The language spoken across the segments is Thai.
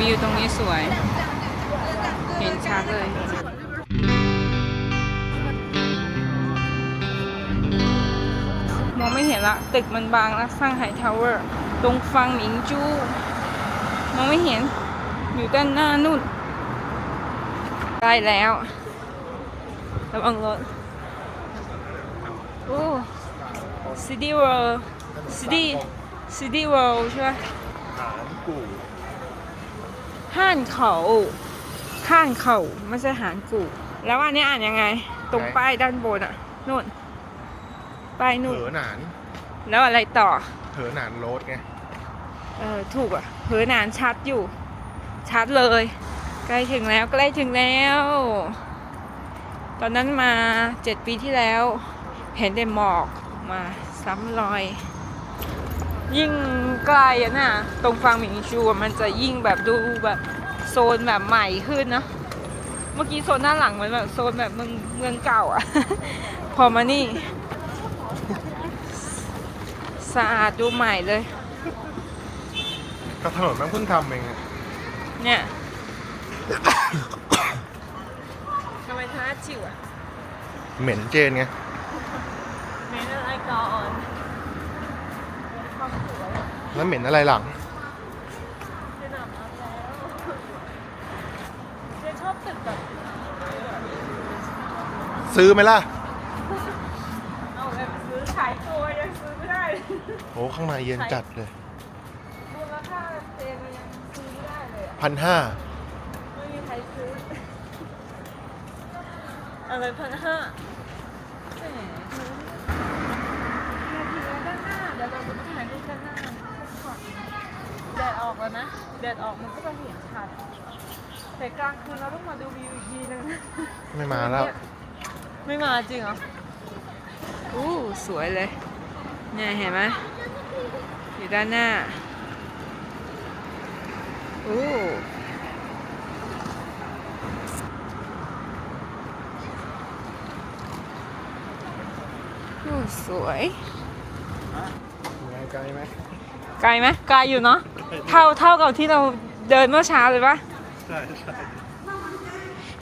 วิวตรงนี้สวย เห็นชัดเลย มองไม่เห็นละ ตึกมันบางแล้วสร้างไฮทาวเวอร์ ตรงฟังหมิงจู มองไม่เห็น อยู่ด้านหน้านู่นใกล้แล้วระวังรถโอ้ซิตี้เวิลด์ซิตี้ซิตี้เวิลด์ใช่ไหม หานกู่ห้านเขาห้านเขาไม่ใช่หานกูแล้วอันนี้อ่านยังไง ตรงป้ายด้านบนอะนู่นป้ายนู่นเผลอหนาน แล้วอะไรต่อเผลอหนานโรดไงเออถูกอะเผลอนานชัดอยู่ ชัดเลย ใกล้ถึงแล้วใกล้ถึงแล้ว ตอนนั้นมาเจ็ดปีที่แล้ว เห็นแต่หมอกมาซ้ำรอย ยิ่งไกลอะน่ะตรงฟังหมิงชูอะมันจะยิ่งแบบดูแบบโซนแบบใหม่ขึ้นเนอะเมื่อกี้โซนด้านหลังมันแบบโซนแบบเมืองเมืองเก่าอะพอมานี่ สะอาดดูใหม่เลย ก็ถนนมันเพิ่งทำเองอะเนี่ยทำไมท้าจิ๋วอะเหม็นเจนไง เมนอะไรก่อน แล้วเหม็นอะไรหลังจะหนำเอาแล้วเจะชอบตึกแบบซื้อไหมล่ะ เอาแบบซื้อขายตัวยังซื้อไม่ได้เลยโอ้ข้างในเย็นจัดเลยมูลค่าเต็มยังซื้อไม่ได้เลยอะพันห้าไม่มีใครซื้อ อะไรพันห้าแหมนาทีละด้านหน้า เดี๋ยวเราไปถ่ายรูปด้านหน้าก่อน แดดออกแล้วนะ แดดออกมันก็จะเห็นชัดแต่กลางคืนเราต้องมาดูวิวอีกทีนึงไม่มาแล้ว ไม่มาจริงเหรออู้สวยเลย เนี่ยเห็นไหมอยู่ด้านหน้าอู้อู้สวยไงไกลไหมไกลไหมไกลอยู่เนาะ เท่าเท่ากับที่เราเดินเมื่อเช้าเลยปะใช่ใช่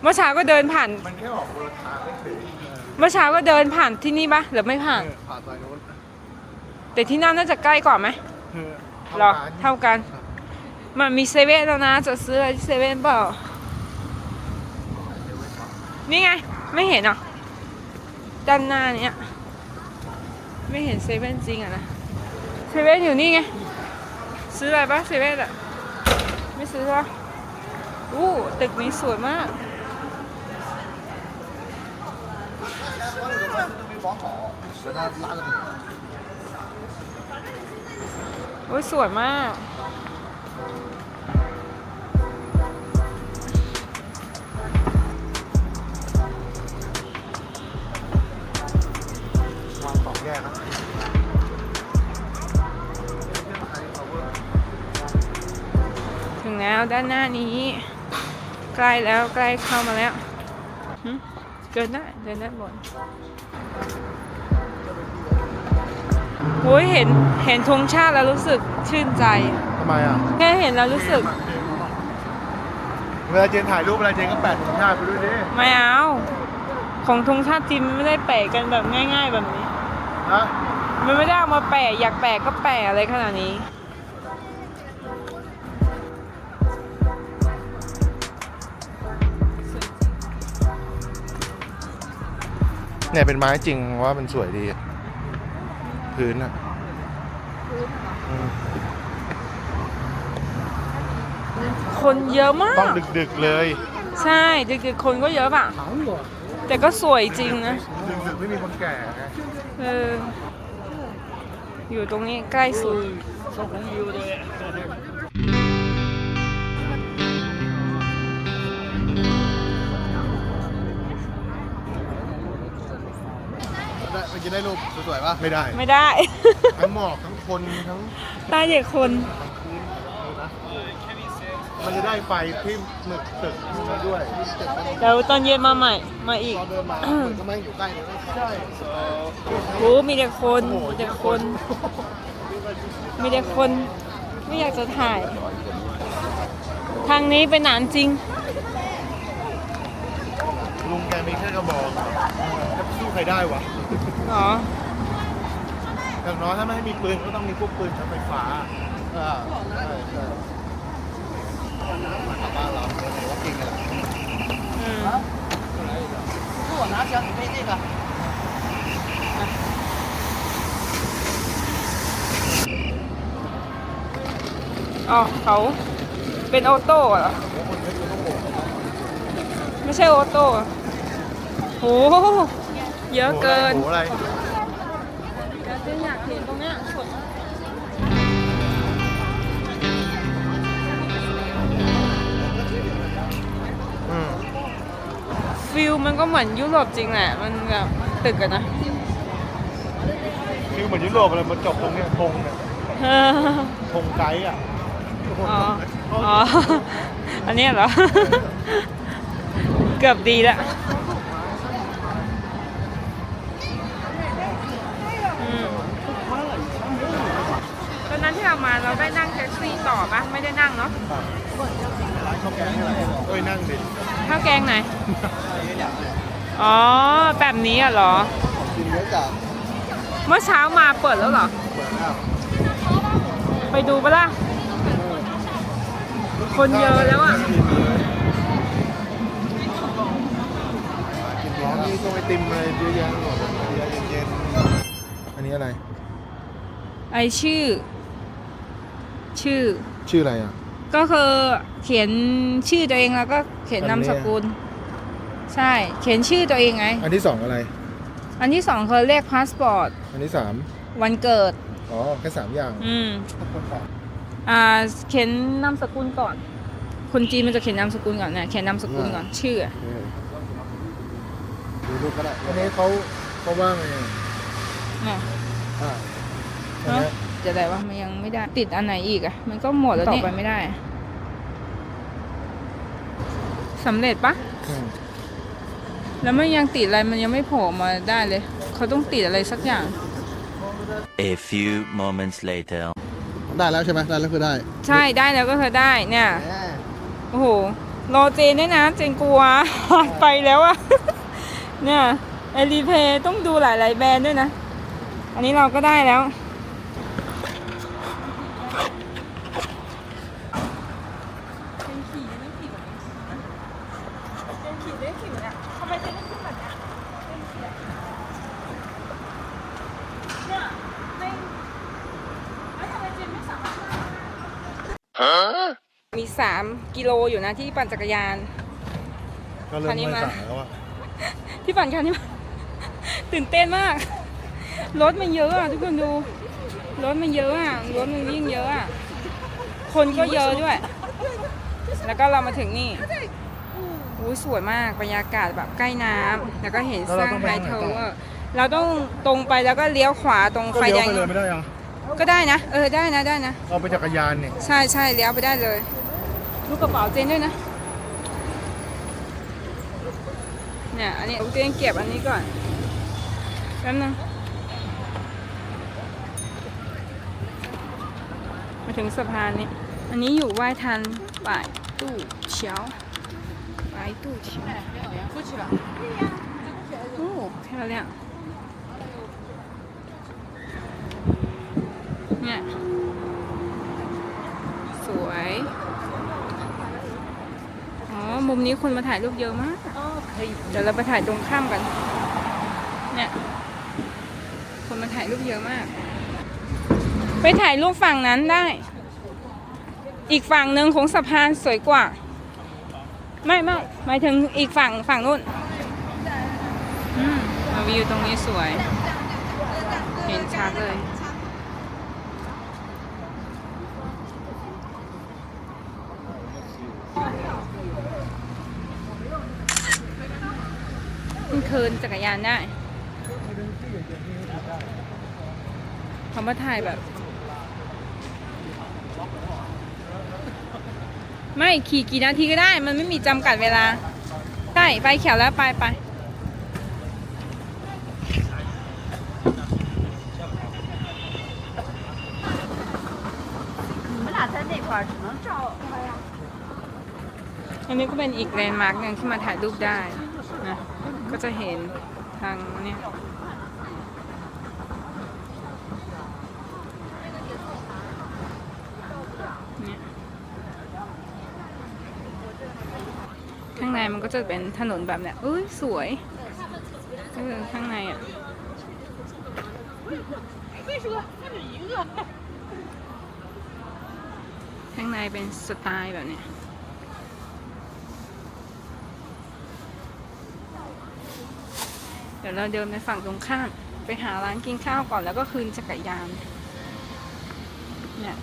เมื่อเช้าก็เดินผ่าน มันแค่ออกคนละทางไม่ถึงเมื่อเช้าก็เดินผ่านที่นี่ปะหรือไม่ผ่านเออผ่านซอยโน้นแต่ที่นั่นน่าจะใกล้กว่าไหมเออหรอเท่ากันเท่ากัน มันมีเซเว่นแล้วนะ จะซื้ออะไรที่เซเว่นเปล่า นี่ไง ไม่เห็นเหรอด้านหน้าเนี้ย ไม่เห็นเซเว่นจริงอะนะ เซเว่นอยู่นี่ไง ซื้ออะไรปะเซเว่นอะไม่ซื้อปะอู้ตึกนี้สวยมาก โอ้ยสวยมาก วางสองแยกครับ แล้วด้านหน้านี้ ใกล้แล้วใกล้เข้ามาแล้วหึเกินได้เดินด้านบนโอ้ยเห็นเห็นธงชาติแล้วรู้สึกชื่นใจทำไมอะแค่เห็นแล้วรู้สึก เวลาเจนถ่ายรูปเวลาเจนก็แปะถุงชาติไปด้วยดิไม่เอาของธงชาติจีนมันไม่ได้แปะกันแบบง่าย ๆ แบบนี้ฮะมันไม่ได้เอามาแปะอยากแปะก็แปะอะไรขนาดนี้ เนี่ยเป็นไม้จริงว่ามันสวยดีอะพื้นอะอืมคนเยอะมาต้องกดึกๆเลย ใช่ดึกๆคนก็เยอะป่ะ แต่ก็สวยจริงนะ ดึกๆไม่มีคนแก่ไงเอออยู่ตรงนี้ใกล้สุด มันจะได้รูปสวยๆป่ะไม่ได้ ไม่ได้ ทั้งหมอกทั้งคนทั้งตาเด็กคน มันจะได้ไฟที่หมึกตึกมาด้วยเดี๋ยวตอนเย็นมาใหม่มาอีกตอนเดินมาตึกก็ไม่อยู่ใกล้เลยใช่โอ้มีแต่คนมีแต่คน มีแต่คน ไม่อยากจะถ่าย ทางนี้เป็นหนานจริง ลุงแกมีแค่กระบอกจะสู้ใครได้วะ เหรอ อย่างน้อยถ้าไม่ให้มีปืนก็ต้องมีพวกปืนใช้ไฟฟ้าอ่าใช่ใช่มาบ้านเราเดี๋ยวว่าจริงกันแหละ อืม 如果拿枪，你背这个。 อ๋อเขาเป็นออโต้เหรอ ไม่ใช่ออโต้อะโห เยอะเกินโหอะไรเจนอยากเห็นตรงเนี้ยสวยมากอืมฟิลมันก็เหมือนยุโรปจริงแหละ มันแบบตึกอะนะ คือเหมือนยุโรปเลยมันจบตรงเนี้ยธงเนี่ยเออธงไกด์อะอ๋อ อ๋อ อันเนี้ยเหรอ เกือบดีละอืมตอนนั้นที่เรามาเราได้นั่งแท็กซี่ต่ อปะไม่ได้นั่งเนาะร้านข้าวแกงอะไรเอ้ยนั่งดิข้าวแกงไหน อ๋อแบบนี้อะเหรอ กินเยอะจังเมื่อเช้ามาเปิดแล้วเหรอ เปิดแล้วไปดูปะล่ะ คนเยอะแล้วอะ กินร้อนนี่ก็ไอติมอะไรเยอะแยะหมดเยอะเย็นๆอันนี้อะไร ไอชื่อ ชื่อ ชื่ออะไรอะ ก็คือเขียนชื่อตัวเองแล้วก็เขียนนามสกุล ใช่ เขียนชื่อตัวเองไง อันที่สองอะไร อันที่สองคือเลขพาสปอร์ตอันที่สามวันเกิด อ๋อแค่สามอย่างอืมคนฝากอ่าเขียนนามสกุลก่อน คนจีนมันจะเขียนนามสกุลก่อนนะเขียนนามสกุลก่อนชื่ออะดูรูปก็ได้อันนี้เขาเขาว่าไงอะอะอ่าอันเอ้าเนี้ยจะได้ว่ามันยัง ไม่ได้ ติดอันไหนอีกอะมันก็หมดแล้วต่อไปไม่ได้สำเร็จปะอืมแล้วมันยังติดอะไรมันยังไม่โผล่มาได้เลย เขาต้องติดอะไรสักอย่าง A few moments later. ได้แล้วใช่ไหมได้แล้วคือได้ ใช่ได้แล้วก็เธอได้เนี่ย โอ้โหรอเจนด้วยนะ เจนกลัวไปแล้วอะเนี่ยเอลีเพย์ต้องดูหลายๆแบรนด์ด้วยนะ อันนี้เราก็ได้แล้ว มี 3 กิโลอยู่นะที่ปั่นจักรยาน ก็เริ่มคันนี้ไม่มาสายแล้วอะที่ปั่นคันนี้ตื่นเต้นมาก รถมันเยอะอะทุกคนดู รถมันเยอะอะ รถมันวิ่งเยอะอะ คนก็เยอะด้วย แล้วก็เรามาถึงนี่อุ้ยสวยมาก บรรยากาศแบบใกล้น้ำแล้วก็เห็นสร้างไฮเทอร์เราต้องตรงไปแล้วก็เลี้ยวขวาตรงก็ไฟเลี้ยแดวงไปเลยไม่ได้เหรอก็ได้นะ เออได้นะได้นะ เอาไปจักรยานเนี่ย ใช่ใช่เลี้ยวไปได้เลย ลูกกระเป๋าเจนด้วยนะ เนี่ยอันนี้เจนเก็บอันนี้ก่อนแป๊บนึงมาถึงสะพานนี้ อันนี้อยู่ไหว้ทันป่ายตู้เฉียวป่ายตู้เฉียวโอ้漂亮เนี่ย สวย อ๋อ มุมนี้คนมาถ่ายรูปเยอะมากเดี๋ยวเราไปถ่ายตรงข้ามกัน เนี่ย คนมาถ่ายรูปเยอะมาก ไปถ่ายรูปฝั่งนั้นได้ อีกฝั่งหนึ่งของสะพานสวยกว่า ไม่ไม่หมายถึงอีกฝั่งฝั่งนู้นอืมวิวตรงนี้สวย เห็นชัดเลย เทินจักรยานได้เขามาถ่ายแบบ ไม่ขี่กี่นาทีก็ได้ มันไม่มีจำกัดเวลาใช่ไปเขียวแล้วไปไปอันนี้ก็เป็นอีกแลนด์มาร์กหนึ่งที่มาถ่ายรูปได้ ก็จะเห็นทางเนี่ยข้างในมันก็จะเป็นถนนแบบเนี้ยเอ้ยสวยเออข้างในอะข้างในเป็นสไตล์แบบเนี้ย ดี๋ยวเราเดินไปฝั่งตรงข้ามไปหาร้านกินข้าวก่อนแล้วก็คืนจักรยาน เนี่ย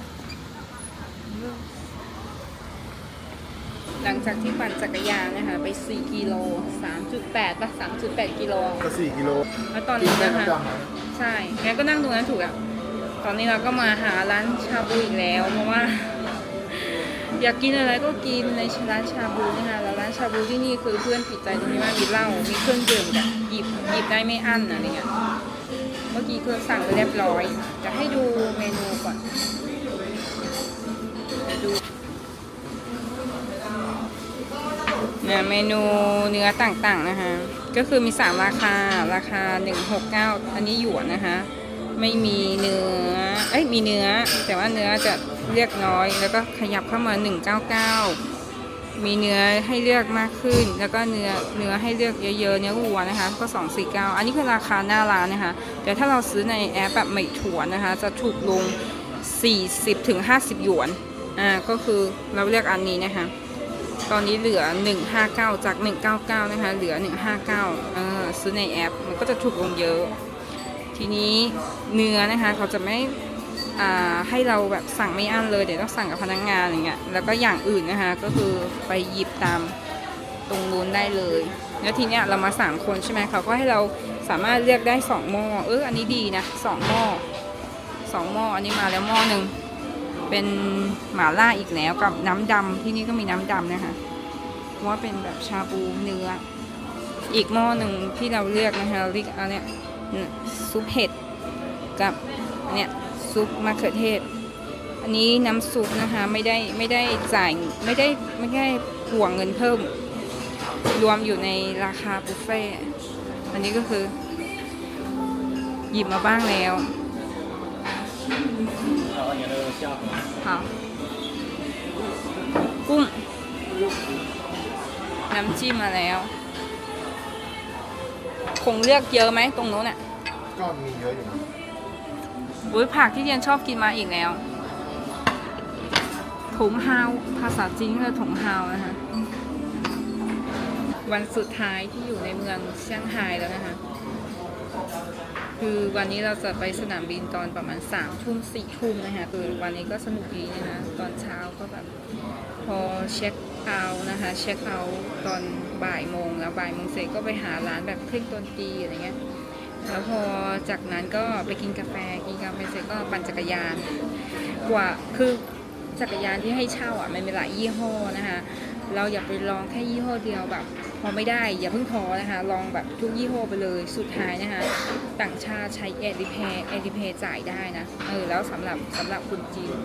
หลังจากที่ปั่นจักรยานนะคะ ไป 4 กิโล 3.8ป่ะ3.8 กิโล ก็สี่กิโลแล้วตอนนี้นะคะ ใช่งั้นก็นั่งตรงนั้นถูกอะตอนนี้เราก็มาหาร้านชาบูอีกแล้วเพราะว่า อยากกินอะไรก็กินในร้านชาบูนะคะแล้วร้านชาบูที่นี่คือเพื่อนติดใจตรงที่ว่ามีเหล้ามีเครื่องดื่มแบบหยิบหยิบได้ไม่อั้นอะไรเงี้ยเมื่อกี้คือสั่งไปเรียบร้อย จะให้ดูเมนูก่อนดูเนี่ยเมนูเนื้อต่างๆนะคะก็คือมี 3 ราคาราคา 169 อันนี้หยวนนะคะ ไม่มีเนื้อ เอ้ยมีเนื้อ แต่ว่าเนื้อจะ เรียกน้อย แล้วก็ขยับเข้ามา 199 มีเนื้อให้เลือกมากขึ้น แล้วก็เนื้อเนื้อให้เลือกเยอะๆ เนื้อวัวนะคะ ก็ 249 อันนี้คือราคาหน้าร้านนะคะ แต่ถ้าเราซื้อในแอปแบบไม่ถั่วนะคะ จะถูกลง 40ถึง50 หยวน อ่า ก็คือเราเลือกอันนี้นะคะ ตอนนี้เหลือ 159 จาก 199 นะคะ เหลือ 159เออซื้อในแอป มันก็จะถูกลงเยอะ ทีนี้เนื้อนะคะเขาจะไม่ ให้เราแบบสั่งไม่อั้นเลย เดี๋ยวต้องสั่งกับพนักงานอย่างเงี้ยแล้วก็อย่างอื่นนะคะก็คือไปหยิบตามตรงนู้นได้เลย แล้วทีเนี้ยเรามาสามคนใช่ไหมเขาก็ให้เราสามารถเลือกได้สองหม้อเอออันนี้ดีนะสองหม้อสองหม้ออันนี้มาแล้วหม้อหนึ่งเป็นหมาล่าอีกแล้วกับน้ำดำที่นี่ก็มีน้ำดำนะคะเพราะว่าเป็นแบบชาบูเนื้อ อีกหม้อหนึ่งที่เราเลือกนะคะเรียกอันเนี้ยซุปเห็ดกับอันเนี้ย ซุปมะเขือเทศ อันนี้น้ำซุปนะคะไม่ได้ไม่ได้จ่ายไม่ได้ไม่ได้ห่วงเงินเพิ่ม รวมอยู่ในราคาบุฟเฟ่อันนี้ก็คือ หยิบมาบ้างแล้วค่ะกุ้งน้ำจิ้มมาแล้ว คงเลือกเยอะไหมตรงโน้นอะก็มีเยอะอยู่นะ อุ้ยผักที่เรียนชอบกินมาอีกแล้วถงฮาวภาษาจีนคือถงฮาวนะคะ วันสุดท้ายที่อยู่ในเมืองเซี่ยงไฮ้แล้วนะคะ คือวันนี้เราจะไปสนามบินตอนประมาณสามทุ่มสี่ทุ่มนะคะคือวันนี้ก็สนุกดีนะคะ ตอนเช้าก็แบบพอเช็คเอาท์นะคะ เช็คเอาท์ตอนบ่ายโมงแล้วบ่ายโมงเสร็จก็ไปหาร้านแบบเครื่องดนตรีอะไรเงี้ย แล้วพอจากนั้นก็ไปกินกาแฟ กินกาแฟเสร็จก็ปั่นจักรยาน กว่าคือจักรยานที่ให้เช่าอะมันมีหลายยี่ห้อนะคะ เราอย่าไปลองแค่ยี่ห้อเดียวแบบ พอไม่ได้อย่าเพิ่งท้อนะคะ ลองแบบทุกยี่ห้อไปเลยสุดท้ายนะคะ ต่างชาติใช้เอดิเพย์เอดิเพย์จ่ายได้นะเออแล้วสำหรับสำหรับคนจีน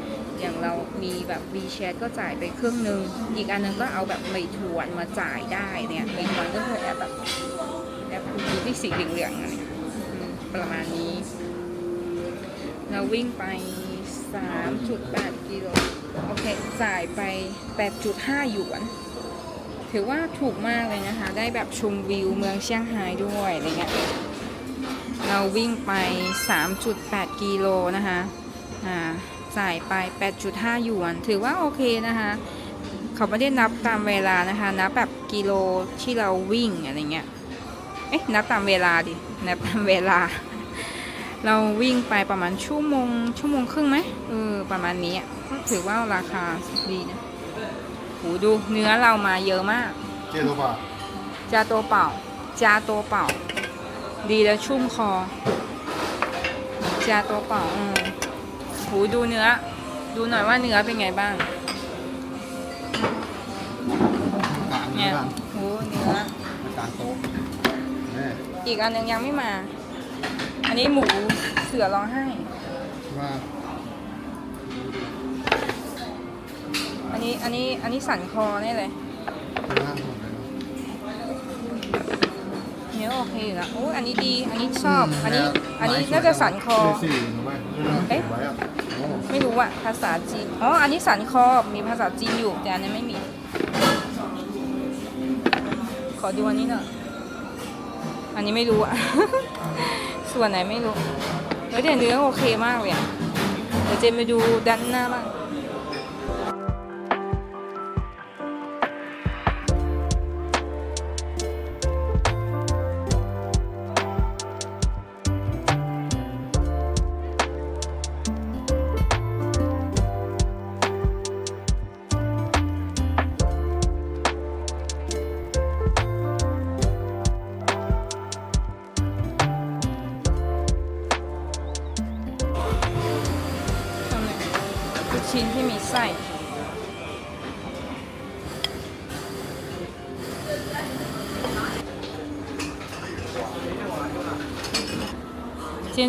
อย่างเรามีแบบ WeChat ก็จ่ายไปเครื่องนึง อีกอันนึงก็เอาแบบไม่ถวนมาจ่ายได้เนี่ยไม่ถวนก็คือแอปแบบแอปดูที่สีเหลืองๆอะ ประมาณนี้ เราวิ่งไป 3.8 กิโล โอเคจ่ายไป 8.5 หยวน ถือว่าถูกมากเลยนะคะ ได้แบบชมวิวเมืองเชียงไฮ้ด้วยอะไรเงี้ย เราวิ่งไป 3.8 กิโลนะคะอ่าจ่ายไป 8.5 หยวน ถือว่าโอเคนะคะเขาไม่ได้นับตามเวลานะคะ นับแบบกิโลที่เราวิ่งอะไรเงี้ย เอ๊ะนับตามเวลาดิ นับตามเวลา เราวิ่งไปประมาณชั่วโมง ชั่วโมงครึ่งไหมเออ ประมาณนี้อะก็ถือว่าราคาดีนะโหดูเนื้อเรามาเยอะมาก เจโตป่ะจาตัวเปล่าจาตัวเปล่า ดีแล้วชุ่มคอ จาตัวเปล่าอืมหูดูเนื้อ ดูหน่อยว่าเนื้อเป็นไงบ้างกลางเนี่ยบ้างหูเนื้อกลางโต๊ะแม่ อีกอันหนึงยังไม่มา อันนี้หมูเสือร้องไห้ ว่า อันนี้อันนี้อันนี้สันคอนี่เลยล่างหมดเลยเนื้อโอเคอยู่ละโอ้ยอันนี้ดี อันนี้ชอบ อันนี้ อันนี้น่าจะสันคอ เลขสี่ถูกไหมเอ๊ะ ไว้อะโอ้ไม่รู้อะภาษาจีน อ๋อ อันนี้สันคอ มีภาษาจีนอยู่ แต่อันนี้ไม่มี ขอดูอันนี้หน่อย อันนี้ไม่รู้อะส่วนไหนไม่รู้เฮ้ยแต่เนื้อโอเคมากเลยอะเดี๋ยวเจนไปดูด้านหน้าบ้าง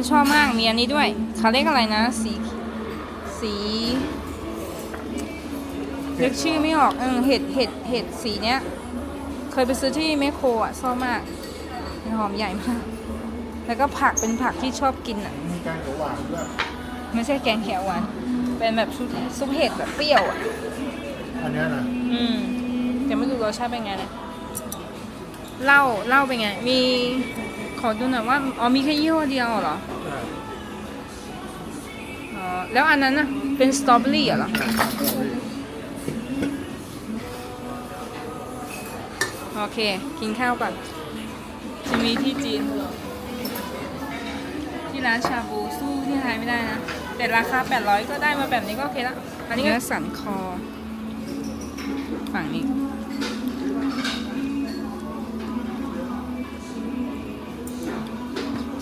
นชอบมาก มีอันนี้ด้วยเขาเรียกอะไรนะ สี สีนึกชื่อไม่ออกเออเห็ดเห็ดเห็ดสีเนี้ย เคยไปซื้อที่แมคโครอะชอบมากหอมใหญ่มาก แล้วก็ผักเป็นผักที่ชอบกินอะ มีการเขียวหวานด้วย ไม่ใช่แกงเขียวหวาน เป็นแบบซุปซุปเห็ดแบบเปรี้ยวอะ อันเนี้ยนะ อืมแต่ไม่รู้รสชาติเป็นไงนะเหล้าเหล้าเป็นไง มี ขอดูหน่อยว่า อ๋อมีแค่ยี่ห้อเดียวเหรอ อ๋อ แล้วอันนั้นน่ะเป็นสตรอเบอรี่เหรอ โอเค กินข้าวก่อนจะมีที่จีน ที่ร้านชาบูสู้ที่ไทยไม่ได้นะ แต่ราคา 800 ก็ได้มาแบบนี้ก็โอเคละ อันนี้สันคอ ฝั่งนี้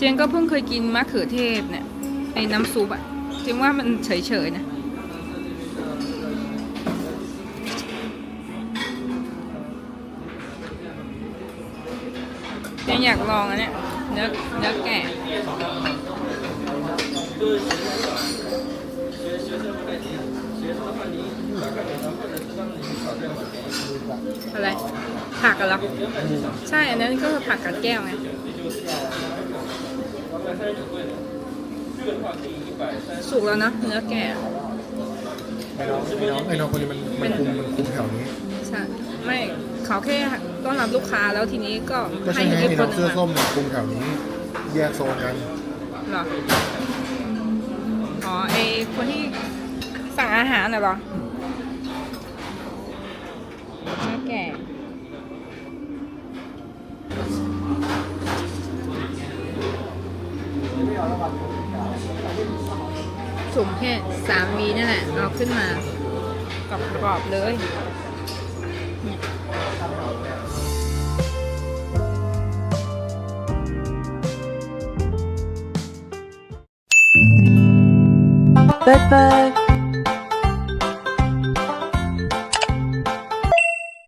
เจนก็เพิ่งเคยกินมะเขือเทศเนี่ยไอ้น้ำซุปอะเจนว่ามันเฉยๆนะยังอยากลองอันเนี้ยเนื้อเนื้อแกะอะไรผักกันหรอใช่อันนั้นก็คือผักกัดแก้วไง สุกแล้วนะเนื้อแกะไอ้น้องไอ้น้องไอ้น้องคนนี้มันมันคุมมันคุมแถวนี้ ใช่ไม่เขาแค่ต้อนรับลูกค้าแล้วทีนี้ก็ก็ให้ใช่ไงอีกไอ้คน้อนงหนึเสื้องอะส้มเนี่ยคุมแถวนี้ แยกโซนกันเหรออ๋อไอคนที่สั่งอาหารน่ะเหรอเนื้อแก่ สูงแค่สามวีนั่นแหละเอาขึ้นมากรอบๆเลยเนี่ย拜拜。